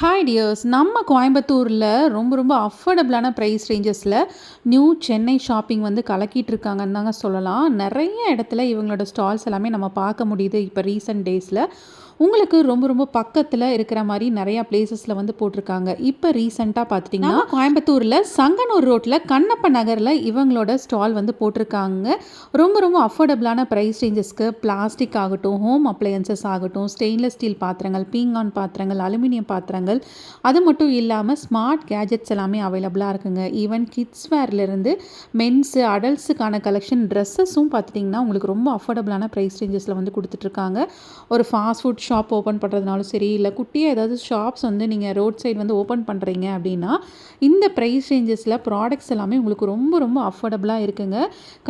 Hi tears நம்ம கோயம்புத்தூரில் ரொம்ப ரொம்ப அஃபோர்டபுளான ப்ரைஸ் ரேஞ்சஸில் நியூ சென்னை ஷாப்பிங் வந்து கலக்கிட்டு இருக்காங்கன்னு தாங்க சொல்லலாம். நிறைய இடத்துல இவங்களோட ஸ்டால்ஸ் எல்லாமே நம்ம பார்க்க முடியுது இப்போ ரீசெண்ட் டேஸில் உங்களுக்கு ரொம்ப ரொம்ப பக்கத்தில் இருக்கிற மாதிரி நிறையா பிளேசஸில் வந்து போட்டிருக்காங்க. இப்போ ரீசெண்டாக பார்த்துட்டிங்கன்னா கோயம்புத்தூரில் சங்கனூர் ரோட்டில் கண்ணப்ப நகரில் இவங்களோட ஸ்டால் வந்து போட்டிருக்காங்க. ரொம்ப ரொம்ப அஃபோர்டபுளான ப்ரைஸ் ரேஞ்சஸ்க்கு பிளாஸ்டிக் ஆகட்டும் ஹோம் அப்ளையன்சஸ் ஆகட்டும் ஸ்டெயின்லெஸ் ஸ்டீல் பாத்திரங்கள் பீங்கான் பாத்திரங்கள் அலுமினியம் பாத்திரங்கள் அது மட்டும் இல்லாமல் ஸ்மார்ட் கேஜெட்ஸ் எல்லாமே அவைலபிளாக இருக்குங்க. ஈவன் கிட்ஸ் வேர்லேருந்து மென்ஸு அடல்ட்ஸுக்கான கலெக்ஷன் ட்ரெஸ்ஸஸும் பார்த்துட்டிங்கன்னா உங்களுக்கு ரொம்ப அஃபோர்டபுளான ப்ரைஸ் ரேஞ்சஸில் வந்து கொடுத்துட்ருக்காங்க ஒரு ஃபாஸ்ட் ஃபுட் ஷாப் ஓப்பன் பண்ணுறதுனாலும் சரி இல்லை குட்டியாக ஏதாவது ஷாப்ஸ் வந்து நீங்கள் ரோட் சைடு வந்து ஓப்பன் பண்ணுறீங்க அப்படின்னா இந்த ப்ரைஸ் ரேஞ்சஸில் ப்ராடக்ட்ஸ் எல்லாமே உங்களுக்கு ரொம்ப ரொம்ப அஃபோர்டபுளாக இருக்குங்க.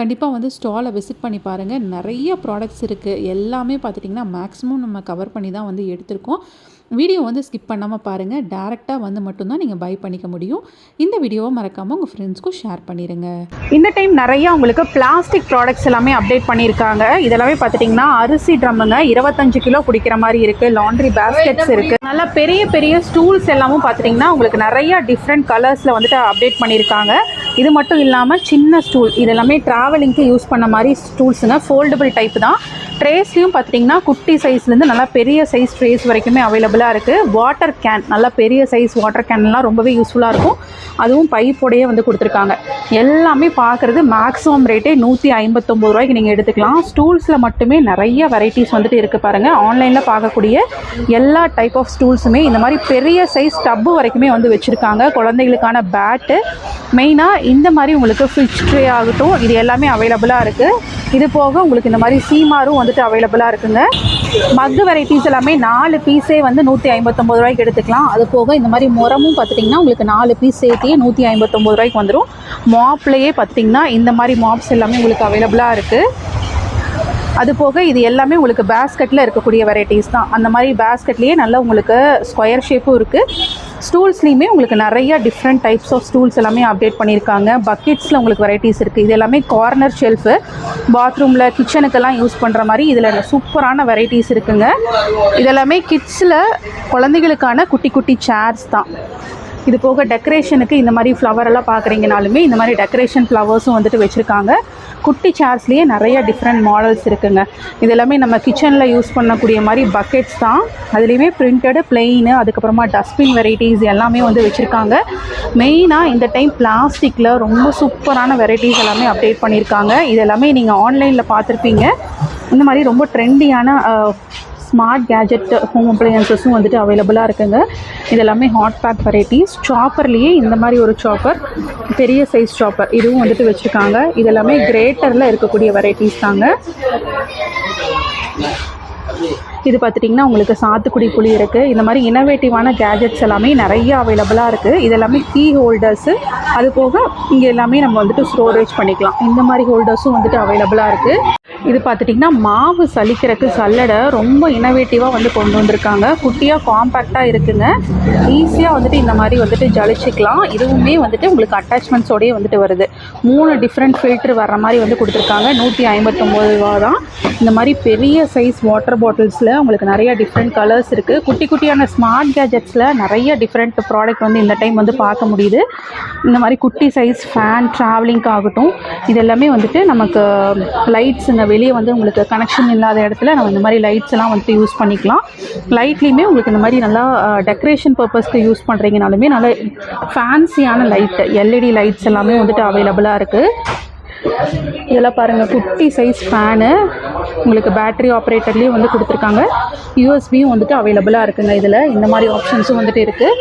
கண்டிப்பாக வந்து ஸ்டாலை விசிட் பண்ணி பாருங்கள் நிறைய ப்ராடக்ட்ஸ் இருக்குது எல்லாமே பார்த்துட்டிங்கன்னா மேக்ஸிமம் நம்ம கவர் பண்ணி தான் வந்து எடுத்திருக்கோம். வீடியோ வந்து ஸ்கிப் பண்ணாமல் பாருங்கள் டேரெக்டாக வந்து மட்டும்தான் நீங்கள் பை பண்ணிக்க முடியும். இந்த வீடியோவை மறக்காமல் உங்கள் ஃப்ரெண்ட்ஸ்க்கும் ஷேர் பண்ணிடுங்க இந்த டைம் நிறைய உங்களுக்கு பிளாஸ்டிக் ப்ராடக்ட்ஸ் எல்லாமே அப்டேட் பண்ணியிருக்காங்க இதெல்லாமே பார்த்துட்டிங்கன்னா அரிசி ட்ரம்முங்க இருபத்தஞ்சு கிலோ பிடிக்கிற மாதிரி இருக்குது லாண்ட்ரி பேஸ்கெட்ஸ் இருக்குது நல்லா பெரிய பெரிய ஸ்டூல்ஸ் எல்லாமும் பார்த்துட்டிங்கன்னா உங்களுக்கு நிறைய டிஃப்ரெண்ட் கலர்ஸில் வந்துட்டு அப்டேட் பண்ணியிருக்காங்க இது மட்டும் இல்லாமல் சின்ன ஸ்டூல் இது எல்லாமே ட்ராவலிங்க்கு யூஸ் பண்ண மாதிரி ஸ்டூல்ஸுங்க ஃபோல்டபுள் டைப் தான். ட்ரேஸ்லையும் பார்த்தீங்கன்னா குட்டி சைஸ்லேருந்து நல்லா பெரிய சைஸ் ட்ரேஸ் வரைக்குமே அவைலபிளாக இருக்குது வாட்டர் கேன் நல்லா பெரிய சைஸ் வாட்டர் கேன்லாம் ரொம்பவே யூஸ்ஃபுல்லாக இருக்கும். அதுவும் பைப்போடையே வந்து கொடுத்துருக்காங்க. எல்லாமே பார்க்குறது மேக்ஸிமம் ரேட்டே நூற்றி ஐம்பத்தொம்போது ரூபாய்க்கு நீங்கள் எடுத்துக்கலாம். ஸ்டூல்ஸில் மட்டுமே நிறைய வெரைட்டிஸ் வந்துட்டு இருக்குது பாருங்கள் ஆன்லைனில் பார்க்கக்கூடிய எல்லா டைப் ஆஃப் ஸ்டூல்ஸுமே இந்த மாதிரி பெரிய சைஸ் டப்பு வரைக்குமே வந்து வச்சுருக்காங்க. குழந்தைகளுக்கான பேட்டு மெயினாக இந்த மாதிரி உங்களுக்கு ஃப்ரிட்ஜ் ட்ரே ஆகட்டும் இது எல்லாமே அவைலபிளாக இருக்குது இது போக உங்களுக்கு இந்த மாதிரி சீமாரும் வந்துட்டு அவைலபிளாக இருக்குங்க. மக்கு வெரைட்டிஸ் எல்லாமே நாலு பீஸே வந்து நூற்றி ஐம்பத்தொம்பது ரூபாய்க்கு எடுத்துக்கலாம். அது போக இந்த மாதிரி முரமும் பார்த்துட்டிங்கன்னா உங்களுக்கு நாலு பீஸ் சேர்த்தியே நூற்றி ஐம்பத்தொம்பது ரூபாய்க்கு வந்துடும் மாப்லேயே பார்த்துட்டிங்கன்னா இந்த மாதிரி மாப்ஸ் எல்லாமே உங்களுக்கு அவைலபிளாக இருக்குது அது போக இது எல்லாமே உங்களுக்கு பேஸ்கெட்டில் இருக்கக்கூடிய வெரைட்டிஸ் தான். அந்த மாதிரி பேஸ்கெட்லேயே நல்லா உங்களுக்கு ஸ்கொயர் ஷேப்பும் இருக்குது ஸ்டூல்ஸ்லேயுமே உங்களுக்கு நிறைய டிஃப்ரெண்ட் டைப்ஸ் ஆஃப் ஸ்டூல்ஸ் எல்லாமே அப்டேட் பண்ணியிருக்காங்க. பக்கெட்ஸில் உங்களுக்கு வெரைட்டிஸ் இருக்குது இது எல்லாமே கார்னர் ஷெல்ஃபு பாத்ரூமில் கிச்சனுக்கெல்லாம் யூஸ் பண்ணுற மாதிரி இதில் சூப்பரான வெரைட்டிஸ் இருக்குங்க. இதெல்லாமே கிட்ஸில் குழந்தைகளுக்கான குட்டி குட்டி சேர்ஸ் தான். இது போக டெக்கரேஷனுக்கு இந்த மாதிரி ஃப்ளவர் எல்லாம் பார்க்குறீங்கனாலுமே இந்த மாதிரி டெக்கரேஷன் ஃப்ளவர்ஸும் வந்துட்டு வச்சுருக்காங்க. குட்டி சேர்ஸ்லேயே நிறைய டிஃப்ரெண்ட் மாடல்ஸ் இருக்குங்க. இது எல்லாமே நம்ம கிச்சனில் யூஸ் பண்ணக்கூடிய மாதிரி பக்கெட்ஸ் தான். அதுலேயுமே பிரிண்டடு பிளெயின் அதுக்கப்புறமா டஸ்ட்பின் வெரைட்டிஸ் எல்லாமே வந்து வச்சுருக்காங்க. மெயினாக இந்த டைம் பிளாஸ்டிக்கில் ரொம்ப சூப்பரான வெரைட்டிஸ் எல்லாமே அப்டேட் பண்ணியிருக்காங்க இது எல்லாமே நீங்கள் ஆன்லைனில் பார்த்துருப்பீங்க. இந்த மாதிரி ரொம்ப ட்ரெண்டியான ஸ்மார்ட் கேஜெட் ஹோம் அப்ளையன்சஸும் வந்துட்டு அவைலபிளாக இருக்குங்க. இது எல்லாமே ஹாட் பேக் வெரைட்டிஸ் சாப்பர்லேயே இந்த மாதிரி ஒரு சாப்பர் பெரிய சைஸ் சாப்பர் இதுவும் வந்துட்டு வச்சுருக்காங்க. இது எல்லாமே கிரேட்டரில் இருக்கக்கூடிய வெரைட்டிஸ் தாங்க. இது பார்த்துட்டிங்கன்னா உங்களுக்கு சாத்துக்குடி புளி இருக்குது இந்த மாதிரி இனோவேட்டிவான கேஜெட்ஸ் எல்லாமே நிறைய அவைலபிளாக இருக்குது இது எல்லாமே கீ ஹோல்டர்ஸு அது போக இங்கே எல்லாமே நம்ம வந்துட்டு ஸ்டோரேஜ் பண்ணிக்கலாம். இந்த மாதிரி ஹோல்டர்ஸும் வந்துட்டு அவைலபிளாக இருக்குது இது பார்த்துட்டிங்கன்னா மாவு சலிக்கிறதுக்கு சல்லடை ரொம்ப இனோவேட்டிவாக வந்து கொண்டு வந்திருக்காங்க. குட்டியாக காம்பேக்டாக இருக்குங்க. ஈஸியாக வந்துட்டு இந்த மாதிரி வந்துட்டு ஜலிச்சிக்கலாம். இதுவுமே வந்துட்டு உங்களுக்கு அட்டாச்மெண்ட்ஸோடயே வந்துட்டு வருது. மூணு டிஃப்ரெண்ட் ஃபில்டர் வர்ற மாதிரி வந்து கொடுத்துருக்காங்க. நூற்றி ஐம்பத்தொம்போது ரூபா தான் இந்த மாதிரி பெரிய சைஸ் வாட்டர் பாட்டில்ஸில் உங்களுக்கு நிறைய டிஃப்ரெண்ட் கலர்ஸ் இருக்குது குட்டி குட்டியான ஸ்மார்ட் கேஜெட்ஸில் நிறைய டிஃப்ரெண்ட் ப்ராடக்ட் வந்து இந்த டைம் வந்து பார்க்க முடியுது. இந்த மாதிரி குட்டி சைஸ் ஃபேன் ட்ராவலிங்க்கு ஆகட்டும் இது எல்லாமே வந்துட்டு நமக்கு லைட்ஸுங்க வெளியே வந்து உங்களுக்கு கனெக்ஷன் இல்லாத இடத்துல நம்ம இந்த மாதிரி லைட்ஸ் எல்லாம் வந்துட்டு யூஸ் பண்ணிக்கலாம். லைட்லேயுமே உங்களுக்கு இந்த மாதிரி நல்லா டெக்கரேஷன் பர்பஸ்க்கு யூஸ் பண்ணுறீங்கனாலுமே நல்ல ஃபேன்சியான லைட்டு எல்இடி லைட்ஸ் எல்லாமே வந்துட்டு அவைலபிளாக இருக்குது இதெல்லாம் பாருங்கள் குட்டி சைஸ் ஃபேனு உங்களுக்கு பேட்டரி ஆப்ரேட்டர்லேயும் வந்து கொடுத்துருக்காங்க. யூஎஸ்பியும் வந்துட்டு அவைலபிளாக இருக்குங்க இதில். இந்த மாதிரி ஆப்ஷன்ஸும் வந்துட்டு இருக்குது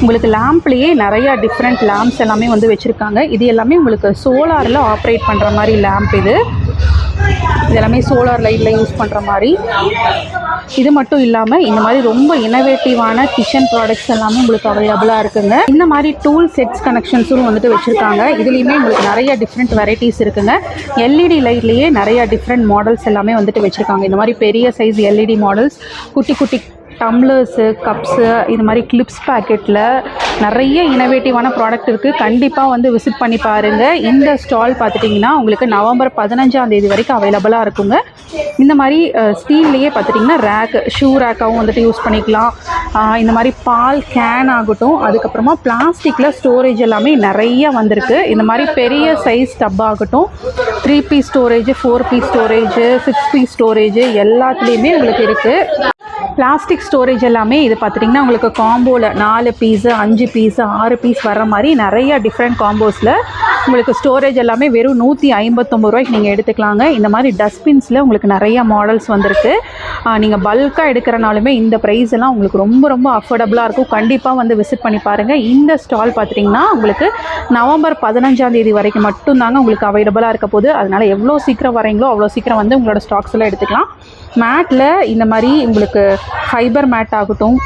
உங்களுக்கு லேம்ப்லேயே நிறையா டிஃப்ரெண்ட் லேம்ப்ஸ் எல்லாமே வந்து வச்சுருக்காங்க. இது எல்லாமே உங்களுக்கு சோலாரில் ஆப்ரேட் பண்ணுற மாதிரி லேம்ப் இது. இது எல்லாமே சோலார் லைட்டில் யூஸ் பண்ணுற மாதிரி. இது மட்டும் இல்லாமல் இந்த மாதிரி ரொம்ப இனோவேட்டிவான கிச்சன் ப்ராடக்ட்ஸ் எல்லாமே உங்களுக்கு அவைலபிளாக இருக்குங்க. இந்த மாதிரி டூல் செட்ஸ் கனெக்ஷன்ஸும் வந்துட்டு வச்சுருக்காங்க. இதுலேயுமே உங்களுக்கு நிறைய டிஃப்ரெண்ட் வெரைட்டிஸ் இருக்குங்க. எல்இடி லைட்லேயே நிறைய டிஃப்ரெண்ட் மாடல்ஸ் எல்லாமே வந்துட்டு வச்சுருக்காங்க. இந்த மாதிரி பெரிய சைஸ் எல்இடி மாடல்ஸ் குட்டி குட்டி டம்ளர்ஸு கப்ஸு இது மாதிரி கிளிப்ஸ் பேக்கெட்டில் நிறைய இனோவேட்டிவான ப்ராடக்ட் இருக்குது கண்டிப்பாக வந்து விசிட் பண்ணி பாருங்கள் இந்த ஸ்டால் பார்த்துட்டிங்கன்னா உங்களுக்கு நவம்பர் பதினஞ்சாம் தேதி வரைக்கும் அவைலபிளாக இருக்குங்க. இந்த மாதிரி ஸ்டீல்லையே பார்த்துட்டிங்கன்னா ரேக் ஷூ ரேக்காகவும் வந்துட்டு யூஸ் பண்ணிக்கலாம். இந்த மாதிரி பால் கேன் ஆகட்டும். அதுக்கப்புறமா பிளாஸ்டிக்கில் ஸ்டோரேஜ் எல்லாமே நிறைய வந்திருக்கு. இந்த மாதிரி பெரிய சைஸ் டப் ஆகட்டும். Three piece storage four piece storage six piece storage எல்லாத்துலேயுமே உங்களுக்கு இருக்குது பிளாஸ்டிக் ஸ்டோரேஜ் எல்லாமே இது பார்த்துட்டிங்கன்னா உங்களுக்கு காம்போவில் நாலு பீஸு அஞ்சு பீஸு ஆறு பீஸ் வர மாதிரி நிறைய டிஃப்ரெண்ட் காம்போஸில் உங்களுக்கு ஸ்டோரேஜ் எல்லாமே வெறும் நூற்றி ஐம்பத்தொம்பது ரூபாய்க்கு நீங்கள் எடுத்துக்கலாங்க. இந்த மாதிரி டஸ்ட்பின்ஸில் உங்களுக்கு நிறைய மாடல்ஸ் வந்திருக்கு. நீங்கள் பல்காக எடுக்கிறனாலுமே இந்த ப்ரைஸ் எல்லாம் உங்களுக்கு ரொம்ப ரொம்ப அஃபோர்டபுளாக இருக்கும். கண்டிப்பாக வந்து விசிட் பண்ணி பாருங்கள் இந்த ஸ்டால் பார்த்துட்டிங்கன்னா உங்களுக்கு நவம்பர் பதினஞ்சாம் தேதி வரைக்கும் மட்டும்தாங்க உங்களுக்கு அவைலபிளாக இருக்க போகுது. அதனால் எவ்வளோ சீக்கிரம் வரீங்களோ அவ்வளோ சீக்கிரம் வந்து உங்களோட ஸ்டாக்ஸ் எல்லாம் எடுத்துக்கலாம். மேட்டில் இந்த மாதிரி உங்களுக்கு ஃபைபர் மேட் ஆகட்டும்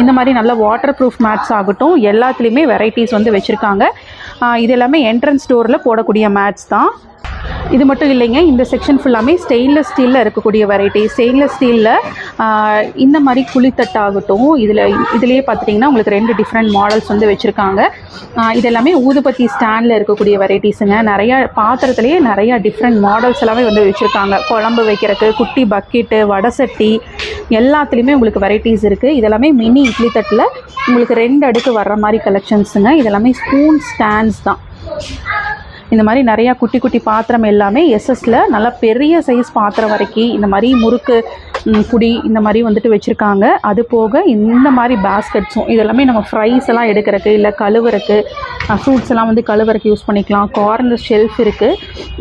இந்த மாதிரி நல்ல வாட்டர் ப்ரூஃப் மேட்ஸ் ஆகட்டும் எல்லாத்துலேயுமே வெரைட்டிஸ் வந்து வச்சுருக்காங்க. இது எல்லாமே டிஃப்ரெண்ட் ஸ்டோரில் போடக்கூடிய மேட்ஸ் தான். இது மட்டும் இல்லைங்க இந்த செக்ஷன் ஃபுல்லாமே ஸ்டெயின்லெஸ் ஸ்டீலில் இருக்கக்கூடிய வெரைட்டி ஸ்டெயின்லெஸ் ஸ்டீலில் இந்த மாதிரி குழித்தட்டாகட்டும் இதில் இதுலேயே பார்த்துட்டிங்கன்னா உங்களுக்கு ரெண்டு டிஃப்ரெண்ட் மாடல்ஸ் வந்து வச்சுருக்காங்க. இது எல்லாமே ஊதுபத்தி ஸ்டாண்டில் இருக்கக்கூடிய வெரைட்டிஸுங்க நிறையா பாத்திரத்துலேயே நிறையா டிஃப்ரெண்ட் மாடல்ஸ் எல்லாமே வந்து வச்சுருக்காங்க. குழம்பு வைக்கிறதுக்கு குட்டி பக்கெட்டு வடசட்டி எல்லாத்துலேயுமே உங்களுக்கு வெரைட்டிஸ் இருக்குது இதெல்லாமே மினி இட்லி தட்டில் உங்களுக்கு ரெண்டு அடுக்கு வர்ற மாதிரி கலெக்ஷன்ஸுங்க இதெல்லாமே ஸ்பூன் ஸ்டாண்ட்ஸ் தான். இந்த மாதிரி நிறையா குட்டி குட்டி பாத்திரம் எல்லாமே எஸ்எஸ்ல நல்லா பெரிய சைஸ் பாத்திரம் வரைக்கும் இந்த மாதிரி முறுக்கு குடி இந்த மாதிரி வந்துட்டு வச்சுருக்காங்க. அது போக இந்த மாதிரி பேஸ்கெட்ஸும் இதெல்லாமே நம்ம ஃப்ரைஸ் எல்லாம் எடுக்கிறதுக்கு இல்லை கழுவுறக்கு ஃப்ரூட்ஸ் எல்லாம் வந்து கழுவுறக்கு யூஸ் பண்ணிக்கலாம். கார்னர் ஷெல்ஃப் இருக்குது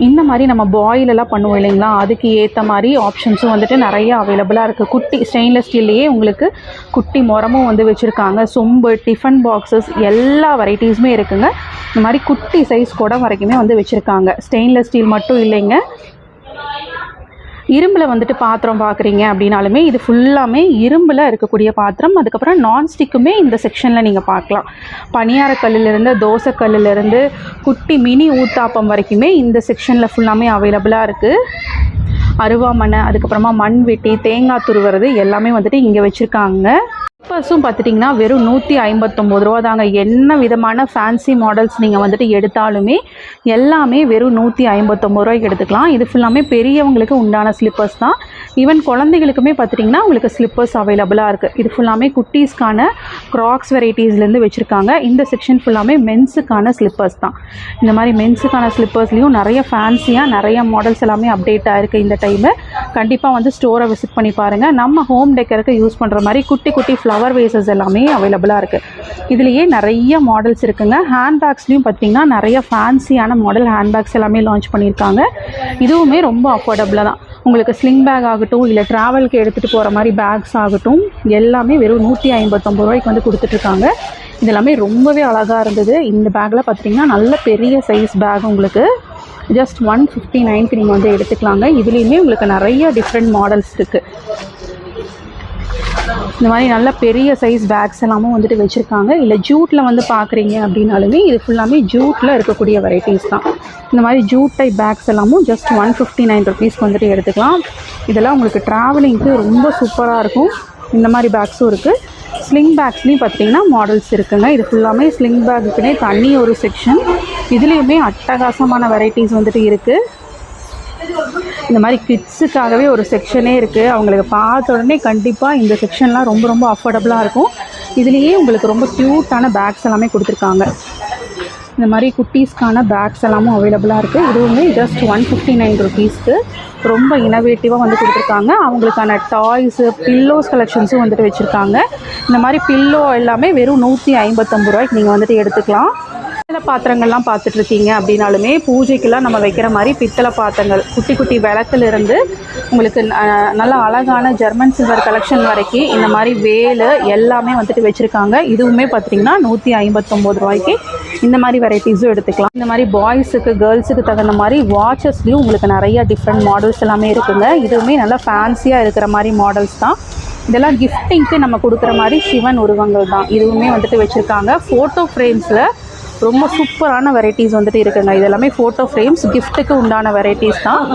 இந்த மாதிரி நம்ம பாயிலெல்லாம் பண்ணுவோம் இல்லைங்களா? அதுக்கு ஏற்ற மாதிரி ஆப்ஷன்ஸும் வந்துட்டு நிறைய அவைலபிளாக இருக்குது குட்டி ஸ்டெயின்லெஸ் ஸ்டீல்லையே உங்களுக்கு குட்டி முறமும் வந்து வச்சுருக்காங்க. சொம்பு டிஃபன் பாக்ஸஸ் எல்லா வெரைட்டிஸுமே இருக்குங்க. இந்த மாதிரி குட்டி சைஸ் குடம் வரைக்குமே வந்து வச்சுருக்காங்க. ஸ்டெயின்லெஸ் ஸ்டீல் மட்டும் இல்லைங்க. இரும்பில் வந்துட்டு பாத்திரம் பார்க்குறீங்க அப்படின்னாலுமே இது ஃபுல்லாமே இரும்பில் இருக்கக்கூடிய பாத்திரம். அதுக்கப்புறம் நான்ஸ்டிக்குமே இந்த செக்ஷனில் நீங்கள் பார்க்கலாம். பணியாரக்கல்லிலிருந்து தோசைக்கல்லிலிருந்து குட்டி மினி ஊத்தாப்பம் வரைக்குமே இந்த செக்ஷனில் ஃபுல்லாமே அவைலபிளாக இருக்குது அருவாமனை அதுக்கப்புறமா மண் வெட்டி தேங்காய் துருவுறது எல்லாமே வந்துட்டு இங்கே வச்சுருக்காங்க. ஸ்லிப்பர்ஸும் பார்த்துட்டிங்கன்னா வெறும் நூற்றி ஐம்பத்தொம்போது ரூபா தாங்க. என்ன விதமான ஃபேன்சி மாடல்ஸ் நீங்கள் வந்துட்டு எடுத்தாலுமே எல்லாமே வெறும் நூற்றி ஐம்பத்தொம்போது ரூபாய்க்கு எடுத்துக்கலாம். இது ஃபுல்லாமே பெரியவங்களுக்கு உண்டான ஸ்லிப்பர்ஸ் தான். ஈவன் குழந்தைகளுக்குமே பார்த்துட்டிங்கன்னா உங்களுக்கு ஸ்லிப்பர்ஸ் அவைலபிளாக இருக்குது இது ஃபுல்லாமே குட்டீஸ்க்கான க்ராக்ஸ் வெரைட்டிஸ்லேருந்து வச்சுருக்காங்க. இந்த செக்ஷன் ஃபுல்லாமே மென்ஸுக்கான ஸ்லிப்பர்ஸ் தான். இந்த மாதிரி மென்ஸுக்கான ஸ்லிப்பர்ஸ்லேயும் நிறைய ஃபேன்சியாக நிறைய மாடல்ஸ் எல்லாமே அப்டேட் ஆகிருக்கு இந்த டைமில் கண்டிப்பாக வந்து ஸ்டோரை விசிட் பண்ணி பாருங்கள் நம்ம ஹோம் டெக்கருக்கு யூஸ் பண்ணுற மாதிரி குட்டி குட்டி ஃப்ளவர் வேசஸ் எல்லாமே அவைலபிளாக இருக்குது இதுலேயே நிறைய மாடல்ஸ் இருக்குங்க. ஹேண்ட்பேக்ஸ்லேயும் பார்த்தீங்கன்னா நிறைய ஃபேன்சியான மாடல் ஹேண்ட்பேக்ஸ் எல்லாமே லான்ச் பண்ணியிருக்காங்க. இதுவுமே ரொம்ப அஃபோர்டபுளாக தான். உங்களுக்கு ஸ்லிங் பேக் ஆகட்டும் இல்லை ட்ராவலுக்கு எடுத்துகிட்டு போகிற மாதிரி பேக்ஸ் ஆகட்டும் எல்லாமே வெறும் நூற்றி ஐம்பத்தொம்பது ரூபாய்க்கு வந்து கொடுத்துட்ருக்காங்க. இதெல்லாமே ரொம்பவே அழகாக இருந்தது. இந்த பேக்கில் பார்த்தீங்கன்னா நல்ல பெரிய சைஸ் பேக் உங்களுக்கு. ஜஸ்ட் ஒன் ஃபிஃப்டி நைன்க்கு நீங்கள் வந்து எடுத்துக்கலாங்க. இதுலேயுமே உங்களுக்கு நிறைய டிஃப்ரெண்ட் மாடல்ஸ் இருக்குது இந்த மாதிரி நல்ல பெரிய சைஸ் பேக்ஸ் எல்லாமும் வந்துட்டு வச்சுருக்காங்க. இல்லை ஜூட்டில் வந்து பார்க்குறீங்க அப்படின்னாலுமே இது ஃபுல்லாமே ஜூட்டில் இருக்கக்கூடிய வெரைட்டிஸ் தான். இந்த மாதிரி ஜூட் டைப் பேக்ஸ் எல்லாமும் ஜஸ்ட் ஒன் ஃபிஃப்டி நைன் ருபீஸ்க்கு வந்துட்டு எடுத்துக்கலாம். இதெல்லாம் உங்களுக்கு ட்ராவலிங்க்கு ரொம்ப சூப்பராக இருக்கும். இந்த மாதிரி பேக்ஸும் இருக்குது ஸ்லிங் பேக்ஸ்லேயும் பார்த்தீங்கன்னா மாடல்ஸ் இருக்குங்க. இது ஃபுல்லாமே ஸ்லிங் பேக்குக்குனே தனி ஒரு செக்ஷன் இதுலேயுமே அட்டகாசமான வெரைட்டிஸ் வந்துட்டு இருக்குது இந்த மாதிரி கிட்ஸுக்காகவே ஒரு செக்ஷனே இருக்குது அவங்களுக்கு பார்த்த உடனே கண்டிப்பாக இந்த செக்ஷன்லாம் ரொம்ப ரொம்ப அஃபோர்டபுளாக இருக்கும். இதுலேயே உங்களுக்கு ரொம்ப க்யூட்டான பேக்ஸ் எல்லாமே கொடுத்துருக்காங்க. இந்த மாதிரி குட்டீஸ்க்கான பேக்ஸ் எல்லாமும் அவைலபிளாக இருக்குது இதுவுமே ஜஸ்ட் ஒன் ஃபிஃப்டி நைன் ருபீஸ்க்கு ரொம்ப இனோவேட்டிவாக வந்து கொடுத்துருக்காங்க. அவங்களுக்கான டாய்ஸு பில்லோஸ் கலெக்ஷன்ஸும் வந்துட்டு வச்சுருக்காங்க. இந்த மாதிரி பில்லோ எல்லாமே வெறும் நூற்றி ஐம்பத்தொம்பது ரூபாய்க்கு நீங்கள் வந்துட்டு எடுத்துக்கலாம். பித்தளை பாத்திரங்கள்லாம் பார்த்துட்டு இருக்கீங்க அப்படின்னாலுமே பூஜைக்கெல்லாம் நம்ம வைக்கிற மாதிரி பித்தளை பாத்திரங்கள் குட்டி குட்டி விளக்குல இருந்து உங்களுக்கு நல்ல அழகான ஜெர்மன் சில்வர் கலெக்ஷன் வரைக்கும் இந்த மாதிரி வேலு எல்லாமே வந்துட்டு வச்சுருக்காங்க. இதுவுமே பார்த்தீங்கன்னா நூற்றி ஐம்பத்தொம்போது ரூபாய்க்கு இந்த மாதிரி வெரைட்டிஸும் எடுத்துக்கலாம். இந்த மாதிரி பாய்ஸுக்கு கேர்ள்ஸுக்கு தகுந்த மாதிரி வாட்சஸ்லேயும் உங்களுக்கு நிறையா டிஃப்ரெண்ட் மாடல்ஸ் எல்லாமே இருக்குங்க. இதுவுமே நல்லா ஃபேன்சியாக இருக்கிற மாதிரி மாடல்ஸ் தான். இதெல்லாம் கிஃப்டிங்க்கு நம்ம கொடுக்குற மாதிரி சிவன் உருவங்கள் தான். இதுவுமே வந்துட்டு வச்சுருக்காங்க. ஃபோட்டோ ஃப்ரேம்ஸில் ரொம்ப சூப்பரான வெரைட்டிஸ் வந்துட்டு இருக்குங்க. இது எல்லாமே ஃபோட்டோ ஃப்ரேம்ஸ் கிஃப்ட்டுக்கு உண்டான வெரைட்டிஸ் தான்.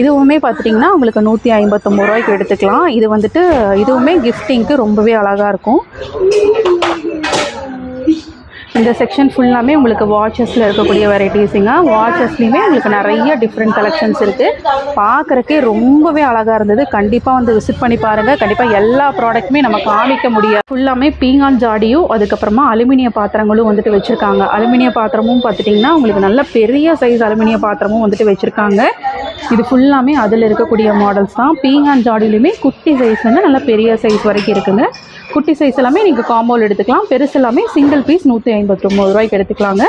இதுவுமே பார்த்துட்டிங்கன்னா உங்களுக்கு நூற்றி ஐம்பத்தொம்பது ரூபாய்க்கு எடுத்துக்கலாம். இது வந்துட்டு இதுவுமே கிஃப்டிங்க்கு ரொம்பவே அழகாக இருக்கும். இந்த செக்ஷன் ஃபுல்லாமே உங்களுக்கு வாட்சஸில் இருக்கக்கூடிய வெரைட்டிஸுங்க வாட்சஸ்லேயுமே உங்களுக்கு நிறைய டிஃப்ரெண்ட் கலெக்ஷன்ஸ் இருக்குது பார்க்குறக்கே ரொம்பவே அழகாக இருந்தது. கண்டிப்பாக வந்து விசிட் பண்ணி பாருங்கள் கண்டிப்பாக எல்லா ப்ராடக்ட்டுமே நம்ம காமிக்க முடியாது. ஃபுல்லாமே பீங்கான் ஜாடியும் அதுக்கப்புறமா அலுமினிய பாத்திரங்களும் வந்துட்டு வச்சுருக்காங்க. அலுமினிய பாத்திரமும் பார்த்துட்டிங்கன்னா உங்களுக்கு நல்ல பெரிய சைஸ் அலுமினிய பாத்திரமும் வந்துட்டு வச்சுருக்காங்க. இது ஃபுல்லாமே அதில் இருக்கக்கூடிய மாடல்ஸ் தான். பீங்கான் ஜாடிலையுமே குட்டி சைஸ் வந்து நல்ல பெரிய சைஸ் வரைக்கும் இருக்குங்க. குட்டி சைஸ் எல்லாமே நீங்கள் காம்போவில் எடுத்துக்கலாம். பெருசு எல்லாமே சிங்கிள் பீஸ் நூற்றி ஐம்பத்தொம்பது ரூபாய்க்கு எடுத்துக்கலாங்க.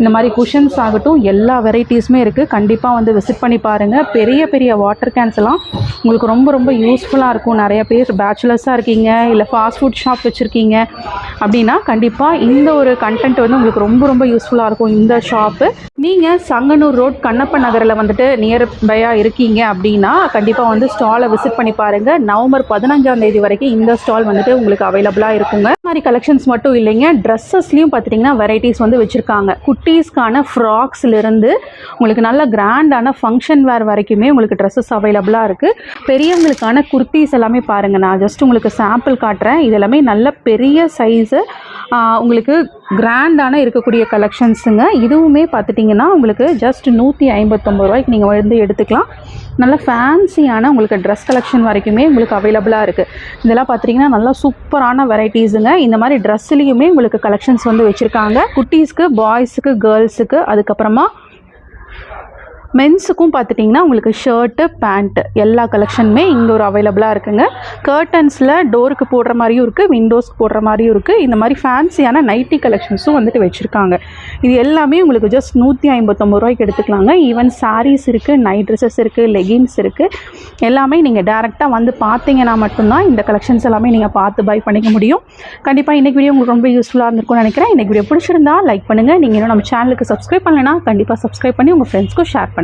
இந்த மாதிரி குஷன்ஸ் ஆகட்டும் எல்லா வெரைட்டிஸுமே இருக்குது கண்டிப்பாக வந்து விசிட் பண்ணி பாருங்கள் பெரிய பெரிய வாட்டர் கேன்ஸ் எல்லாம் உங்களுக்கு ரொம்ப ரொம்ப யூஸ்ஃபுல்லாக இருக்கும். நிறைய பேர் பேச்சுலர்ஸாக இருக்கீங்க இல்லை ஃபாஸ்ட் ஃபுட் ஷாப் வச்சுருக்கீங்க அப்படின்னா கண்டிப்பாக இந்த ஒரு கண்டென்ட் வந்து உங்களுக்கு ரொம்ப ரொம்ப யூஸ்ஃபுல்லாக இருக்கும். இந்த ஷாப்பு நீங்கள் சங்கனூர் ரோட் கண்ணப்ப நகரில் வந்துட்டு நியர் பையாக இருக்கீங்க அப்படின்னா கண்டிப்பாக வந்து ஸ்டாலை விசிட் பண்ணி பாருங்கள் நவம்பர் பதினஞ்சாம் தேதி வரைக்கும் இந்த ஸ்டால் வந்துட்டு உங்களுக்கு அவைலபிளாக இருக்குங்க. இந்த மாதிரி கலெக்ஷன்ஸ் மட்டும் இல்லைங்க. ட்ரெஸ்ஸஸ்லையும் பார்த்தீங்கன்னா வெரைட்டிஸ் வந்து வச்சுருக்காங்க. குட்டீஸ்க்கான ஃப்ராக்ஸ்லேருந்து உங்களுக்கு நல்ல கிராண்டான ஃபங்க்ஷன் வேர் வரைக்குமே உங்களுக்கு ட்ரெஸ்ஸஸ் அவைலபிளாக இருக்குது பெரியவங்களுக்கான குர்த்திஸ் எல்லாமே பாருங்கள் நான் ஜஸ்ட் உங்களுக்கு சாம்பிள் காட்டுறேன். இது எல்லாமே நல்ல பெரிய சைஸு உங்களுக்கு கிராண்டான இருக்கக்கூடிய கலெக்ஷன்ஸுங்க இதுவுமே பார்த்துட்டிங்கன்னா உங்களுக்கு ஜஸ்ட் நூற்றி ஐம்பத்தொம்பது ரூபாய்க்கு நீங்கள் வந்து எடுத்துக்கலாம். நல்ல ஃபேன்சியான உங்களுக்கு ட்ரெஸ் கலெக்ஷன் வரைக்குமே உங்களுக்கு அவைலபிளாக இருக்குது இதெல்லாம் பார்த்துட்டிங்கன்னா நல்லா சூப்பரான வெரைட்டிஸுங்க இந்த மாதிரி ட்ரெஸ்ஸுலேயுமே உங்களுக்கு கலெக்ஷன்ஸ் வந்து வச்சுருக்காங்க. குட்டீஸ்க்கு பாய்ஸுக்கு கேர்ள்ஸுக்கு அதுக்கப்புறமா மென்ஸுக்கும் பார்த்துட்டிங்கன்னா உங்களுக்கு ஷர்ட்டு பேண்ட்டு எல்லா கலெக்ஷனுமே இங்கே ஒரு அவைலபிளாக இருக்குங்க கர்டன்ஸில் டோருக்கு போடுற மாதிரியும் இருக்குது விண்டோஸ்க்கு போடுற மாதிரியும் இருக்குது இந்த மாதிரி ஃபேன்சியான நைட்டி கலெக்ஷன்ஸும் வந்துட்டு வச்சுருக்காங்க இது எல்லாமே உங்களுக்கு ஜஸ்ட் நூற்றி ஐம்பத்தொம்பது ரூபாய்க்கு எடுத்துக்கலாங்க. ஈவன் சாரீஸ் இருக்குது நைட் ட்ரெஸ்ஸஸ் இருக்குது லெகின்ஸ் இருக்குது எல்லாமே நீங்கள் டேரெக்டாக வந்து பார்த்தீங்கன்னா மட்டும்தான் இந்த கலெக்ஷன்ஸ் எல்லாமே நீங்கள் பார்த்து பை பண்ணிக்க முடியும். கண்டிப்பாக இன்றைக்கி வீடியோ உங்களுக்கு ரொம்ப யூஸ்ஃபுல்லாக இருந்திருக்கும்னு நினைக்கிறேன். இன்றைக்கி வீடியோ பிடிச்சிருந்தா லைக் பண்ணுங்கள் நீங்கள் இன்னும் நம்ம சேனலுக்கு சப்ஸ்கிரைப் பண்ணலைன்னா கண்டிப்பாக சப்ஸ்கிரைப் பண்ணி உங்கள் ஃப்ரெண்ட்ஸ்க்கும் ஷேர் பண்ணுங்கள்